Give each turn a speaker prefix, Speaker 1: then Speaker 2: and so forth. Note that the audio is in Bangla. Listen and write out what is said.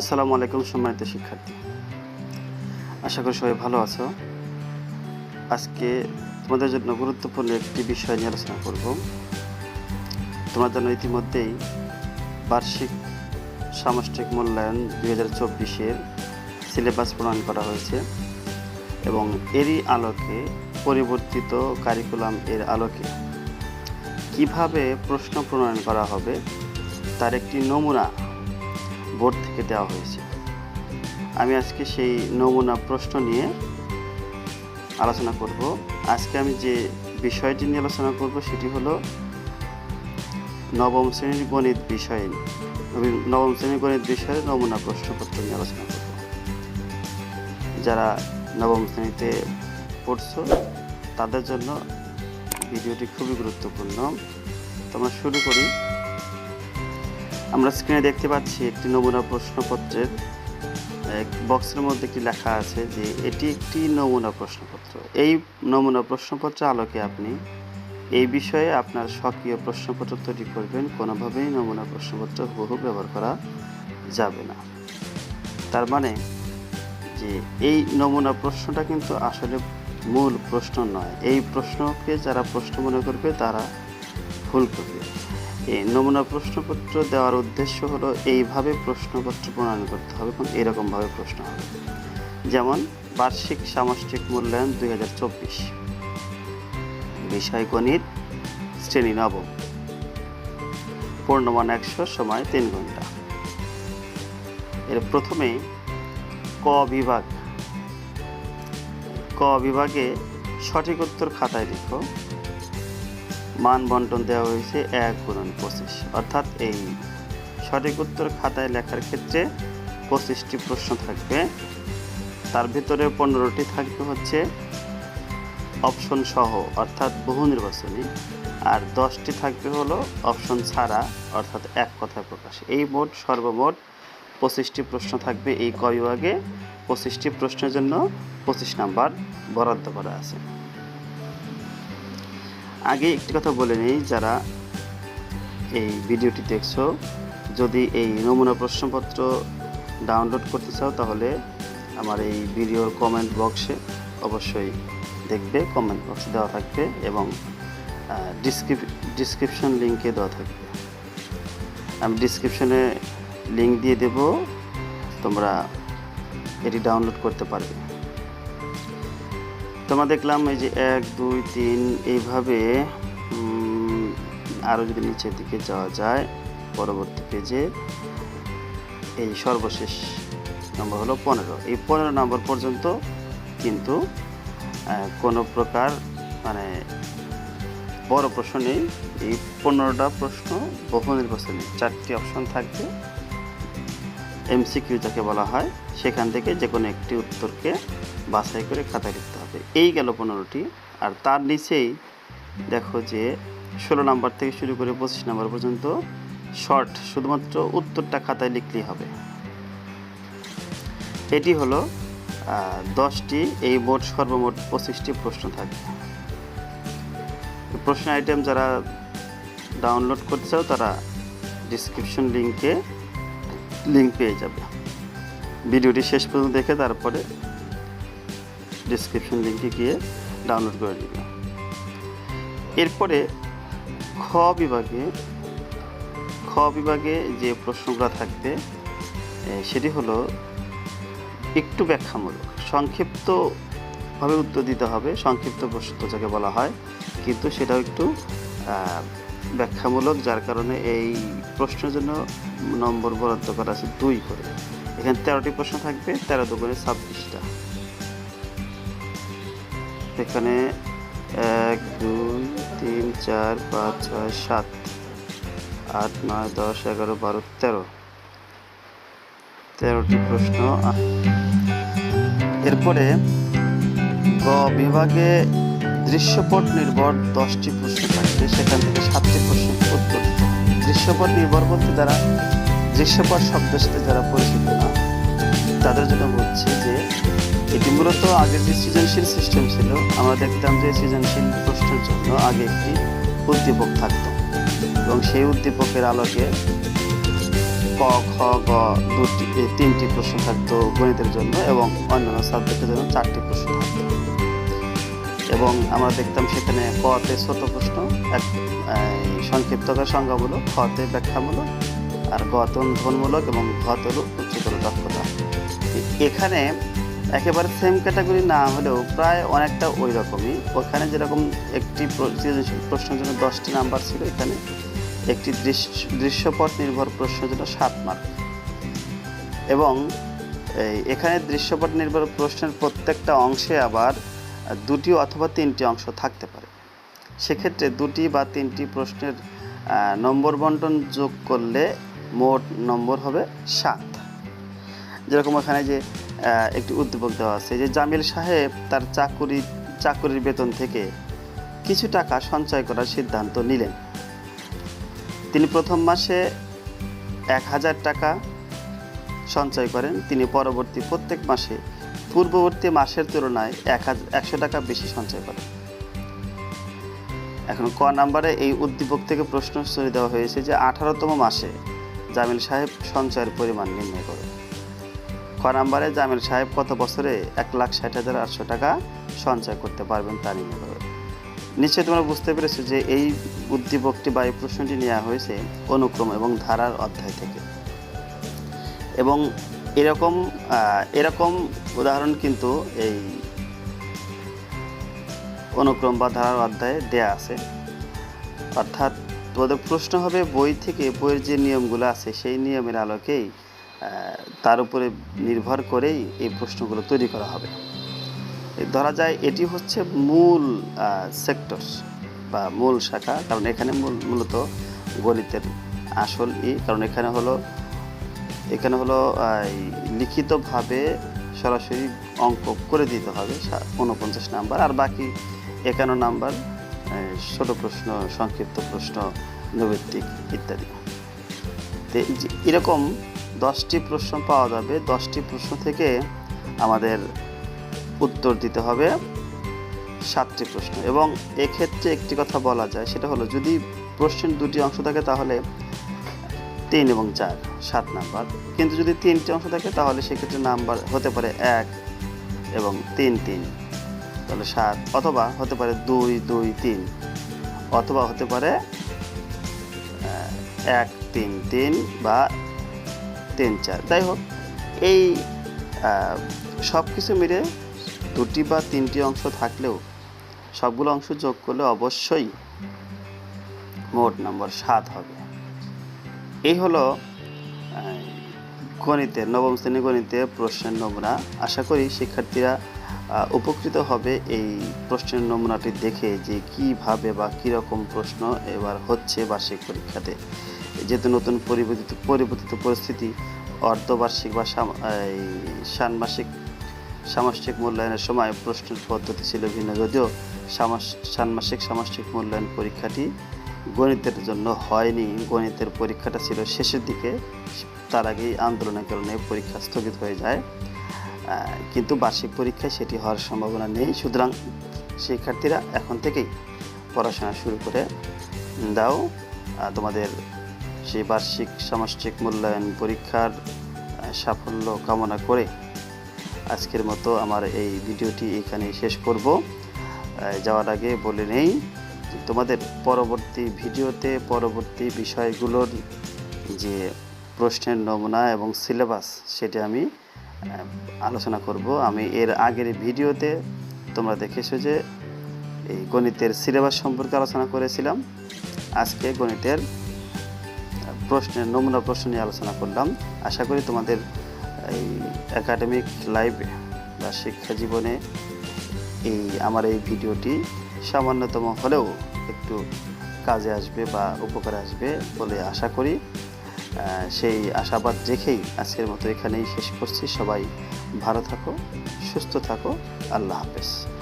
Speaker 1: আসসালামু আলাইকুম সম্মানিত শিক্ষার্থী আশা করি সবাই ভালো আছো আজকে তোমাদের জন্য গুরুত্বপূর্ণ একটি বিষয় নিয়ে আলোচনা করব তোমাদের জন্য ইতিমধ্যেই বার্ষিক সামষ্টিক মূল্যায়ন দুই হাজার চব্বিশের সিলেবাস প্রণয়ন করা হয়েছে এবং এরই আলোকে পরিবর্তিত কারিকুলাম এর আলোকে কিভাবে প্রশ্ন প্রণয়ন করা হবে তার একটি নমুনা বোর্ড থেকে দেওয়া হয়েছে আমি আজকে সেই নমুনা প্রশ্ন নিয়ে আলোচনা করব আজকে আমি যে বিষয়টি নিয়ে আলোচনা করব সেটি হলো নবম শ্রেণীর গণিত বিষয়ে নবম শ্রেণীর গণিত বিষয়ে নমুনা প্রশ্নপত্র নিয়ে আলোচনা করব যারা নবম শ্রেণীতে পড়ছো তাদের জন্য ভিডিওটি খুবই গুরুত্বপূর্ণ তোমরা শুরু করি আমরা স্ক্রিনে দেখতে পাচ্ছি একটি নমুনা প্রশ্নপত্রের বক্সের মধ্যে একটি লেখা আছে যে এটি একটি নমুনা প্রশ্নপত্র এই নমুনা প্রশ্নপত্রের আলোকে আপনি এই বিষয়ে আপনার স্বকীয় প্রশ্নপত্র তৈরি করবেন কোনোভাবেই নমুনা প্রশ্নপত্র বহু ব্যবহার করা যাবে না তার মানে যে এই নমুনা প্রশ্নটা কিন্তু আসলে মূল প্রশ্ন নয় এই প্রশ্নকে যারা প্রশ্ন মনে করবে তারা ভুল করবে এই নমুনা প্রশ্নপত্র দেওয়ার উদ্দেশ্য হলো এইভাবে প্রশ্নপত্র প্রণয়ন করতে হবে এবং এরকমভাবে প্রশ্ন হবে যেমন বার্ষিক সামষ্টিক মূল্যায়ন দুই হাজার চব্বিশ বিষয় গণিত শ্রেণী নবম পূর্ণমান একশো সময় তিন ঘন্টা এর প্রথমে ক বিভাগ ক বিভাগে সঠিক উত্তর খাতায় লিখো মান বন্টন দেওয়া হয়েছে এক গুণন পঁচিশ অর্থাৎ এই সঠিক উত্তর খাতায় লেখার ক্ষেত্রে পঁচিশটি প্রশ্ন থাকবে তার ভিতরে পনেরোটি থাকবে হচ্ছে অপশন সহ অর্থাৎ বহু নির্বাচনী আর দশটি থাকবে হলো অপশন ছাড়া অর্থাৎ এক কথায় প্রকাশ এই মোট সর্বমোট পঁচিশটি প্রশ্ন থাকবে এই ক বিভাগে পঁচিশটি প্রশ্নের জন্য পঁচিশ নাম্বার বরাদ্দ করা আছে আগে একটি কথা বলে নিই যারা এই ভিডিওটি দেখছো যদি এই নমুনা প্রশ্নপত্র ডাউনলোড করতে চাও তাহলে আমার এই ভিডিওর কমেন্ট বক্সে অবশ্যই দেখবে কমেন্ট বক্সে দেওয়া থাকবে এবং ডিসক্রিপশন লিঙ্কে দেওয়া থাকবে আমি ডিসক্রিপশনে লিঙ্ক দিয়ে দেব তোমরা এটি ডাউনলোড করতে পারবে আমরা দেখলাম এই যে এক দুই তিন এইভাবে আরও যদি নিচের দিকে যাওয়া যায় পরবর্তী পেজে এই সর্বশেষ নম্বর হলো পনেরো এই পনেরো নম্বর পর্যন্ত কিন্তু কোনো প্রকার মানে বড় প্রশ্ন নেই এই পনেরোটা প্রশ্ন বহু নেই চারটি অপশন থাকবে এমসিকিউ যাকে বলা হয় সেখান থেকে যে কোনো একটি উত্তরকে বাছাই করে খাতায় লিখতে এই গেল পনেরোটি আর তার নিচেই দেখো যে ষোলো নাম্বার থেকে শুরু করে পঁচিশ নাম্বার পর্যন্ত শর্ট শুধুমাত্র উত্তরটা খাতায় লিখলেই হবে এটি হলো দশটি এই মোট সর্বমোট পঁচিশটি প্রশ্ন থাকবে প্রশ্ন আইটেম যারা ডাউনলোড করতে চাও তারা ডিসক্রিপশন লিঙ্কে লিঙ্ক পেয়ে যাবে ভিডিওটি শেষ পর্যন্ত দেখে তারপরে ডিসক্রিপশন লিঙ্কে গিয়ে ডাউনলোড করে নিবে এরপরে খ বিভাগে খ বিভাগে যে প্রশ্নগুলো থাকবে সেটি হলো একটু ব্যাখ্যামূলক সংক্ষিপ্তভাবে উত্তর দিতে হবে সংক্ষিপ্ত প্রশ্ন যাকে বলা হয় কিন্তু সেটাও একটু ব্যাখ্যামূলক যার কারণে এই প্রশ্নের জন্য নম্বর বরাদ্দ করা আছে দুই করে এখানে তেরোটি প্রশ্ন থাকবে তেরো দু করে ছাব্বিশটা এখানে এক দুই তিন চার পাঁচ ছয় সাত আট নয় দশ এগারো বারো তেরো তেরোটি প্রশ্ন এরপরে গ বিভাগে দৃশ্যপট নির্ভর দশটি প্রশ্ন থাকবে সেখান থেকে সাতটি প্রশ্ন উত্তর দৃশ্যপট নির্ভর বলতে যারা দৃশ্যপট শব্দের সাথে যারা পরিচিত না তাদের জন্য বলছি যে মূলত আগে যে সৃজনশীল সিস্টেম ছিল আমরা দেখতাম যে সৃজনশীল প্রশ্নের জন্য আগে একটি উদ্দীপক থাকত এবং সেই উদ্দীপকের আলোকে ক খ গ দুটি তিনটি প্রশ্ন থাকতো গণিতের জন্য এবং অন্যান্য সাবজেক্টের জন্য চারটি প্রশ্ন থাকত এবং আমরা দেখতাম সেখানে কতে ছোট প্রশ্ন এক সংক্ষিপ্তকার সংজ্ঞামূলক খতে ব্যাখ্যামূলক আর গত অনুধাবনমূলক এবং ঘত উচ্চতর দক্ষতা এখানে একেবারে সেম ক্যাটাগরি না হলেও প্রায় অনেকটা ওই রকমই ওখানে যেরকম একটি প্রশ্নের জন্য দশটি নাম্বার ছিল এখানে একটি দৃশ্যপট নির্ভর প্রশ্নের জন্য সাত মার্ক এবং এখানে দৃশ্যপট নির্ভর প্রশ্নের প্রত্যেকটা অংশে আবার দুটি অথবা তিনটি অংশ থাকতে পারে সেক্ষেত্রে দুটি বা তিনটি প্রশ্নের নম্বর বন্টন যোগ করলে মোট নম্বর হবে সাত যেরকম ওখানে যে একটি উদ্যোগ দেওয়া আছে যে জামিল সাহেব তার চাকুরি চাকুরির বেতন থেকে কিছু টাকা সঞ্চয় করার সিদ্ধান্ত নিলেন তিনি প্রথম মাসে এক হাজার টাকা সঞ্চয় করেন তিনি পরবর্তী প্রত্যেক মাসে পূর্ববর্তী মাসের তুলনায় এক হাজার একশো টাকা বেশি সঞ্চয় করেন এখন ক নাম্বারে এই উদ্দীপক থেকে প্রশ্ন দেওয়া হয়েছে যে আঠারোতম মাসে জামিল সাহেব সঞ্চয়ের পরিমাণ নির্ণয় করেন খ নম্বরে জামিল সাহেব কত বছরে এক লাখ ষাট হাজার আটশো টাকা সঞ্চয় করতে পারবেন তা নিয়ে করবে নিশ্চয়ই তোমরা বুঝতে পেরেছো যে এই উদ্দীপকটি বা এই প্রশ্নটি নেওয়া হয়েছে অনুক্রম এবং ধারার অধ্যায় থেকে এবং এরকম এরকম উদাহরণ কিন্তু এই অনুক্রম বা ধারার অধ্যায়ে দেয়া আছে অর্থাৎ তোমাদের প্রশ্ন হবে বই থেকে বইয়ের যে নিয়মগুলো আছে সেই নিয়মের আলোকেই তার উপরে নির্ভর করেই এই প্রশ্নগুলো তৈরি করা হবে ধরা যায় এটি হচ্ছে মূল সেক্টর বা মূল শাখা কারণ এখানে মূল মূলত গণিতের আসল ই কারণ এখানে হলো এখানে হলো লিখিতভাবে সরাসরি অঙ্ক করে দিতে হবে উনপঞ্চাশ নাম্বার আর বাকি একান্ন নাম্বার ছোট প্রশ্ন সংক্ষিপ্ত প্রশ্ন নৈবিত্তিক ইত্যাদি এরকম দশটি প্রশ্ন পাওয়া যাবে দশটি প্রশ্ন থেকে আমাদের উত্তর দিতে হবে সাতটি প্রশ্ন এবং এক্ষেত্রে একটি কথা বলা যায় সেটা হলো যদি প্রশ্নের দুটি অংশ থাকে তাহলে তিন এবং চার সাত নাম্বার কিন্তু যদি তিনটি অংশ থাকে তাহলে সেক্ষেত্রে নাম্বার হতে পারে এক এবং তিন তিন তাহলে সাত অথবা হতে পারে দুই দুই তিন অথবা হতে পারে এক তিন তিন বা তিন চার যাই হোক এই সব কিছু মিলে দুটি বা তিনটি অংশ থাকলেও সবগুলো অংশ যোগ করলে অবশ্যই মোট নম্বর সাত হবে এই হলো গণিতের নবম শ্রেণী গণিতে প্রশ্নের নমুনা আশা করি শিক্ষার্থীরা উপকৃত হবে এই প্রশ্নের নমুনাটি দেখে যে কিভাবে বা কীরকম প্রশ্ন এবার হচ্ছে বার্ষিক পরীক্ষাতে যেহেতু নতুন পরিবর্তিত পরিবর্তিত পরিস্থিতি অর্ধবার্ষিক বা ষাণমাসিক সামষ্টিক মূল্যায়নের সময় প্রশ্নের পদ্ধতি ছিল ভিন্ন যদিও ষাণমাসিক সামষ্টিক মূল্যায়ন পরীক্ষাটি গণিতের জন্য হয়নি গণিতের পরীক্ষাটা ছিল শেষের দিকে তার আগেই আন্দোলনের কারণে পরীক্ষা স্থগিত হয়ে যায় কিন্তু বার্ষিক পরীক্ষায় সেটি হওয়ার সম্ভাবনা নেই সুতরাং শিক্ষার্থীরা এখন থেকেই পড়াশোনা শুরু করে দাও তোমাদের সেই বার্ষিক সামষ্টিক মূল্যায়ন পরীক্ষার সাফল্য কামনা করে আজকের মতো আমার এই ভিডিওটি এখানে শেষ করব যাওয়ার আগে বলে নেই তোমাদের পরবর্তী ভিডিওতে পরবর্তী বিষয়গুলোর যে প্রশ্নের নমুনা এবং সিলেবাস সেটি আমি আলোচনা করব আমি এর আগের ভিডিওতে তোমরা দেখেছো যে এই গণিতের সিলেবাস সম্পর্কে আলোচনা করেছিলাম আজকে গণিতের প্রশ্নের নমুনা প্রশ্ন নিয়ে আলোচনা করলাম আশা করি তোমাদের এই একাডেমিক লাইফে বা শিক্ষা জীবনে এই আমার এই ভিডিওটি সামান্যতম হলেও একটু কাজে আসবে বা উপকারে আসবে বলে আশা করি সেই আশাবাদ দেখেই আজকের মতো এখানেই শেষ করছি সবাই ভালো থাকো সুস্থ থাকো আল্লাহ হাফেজ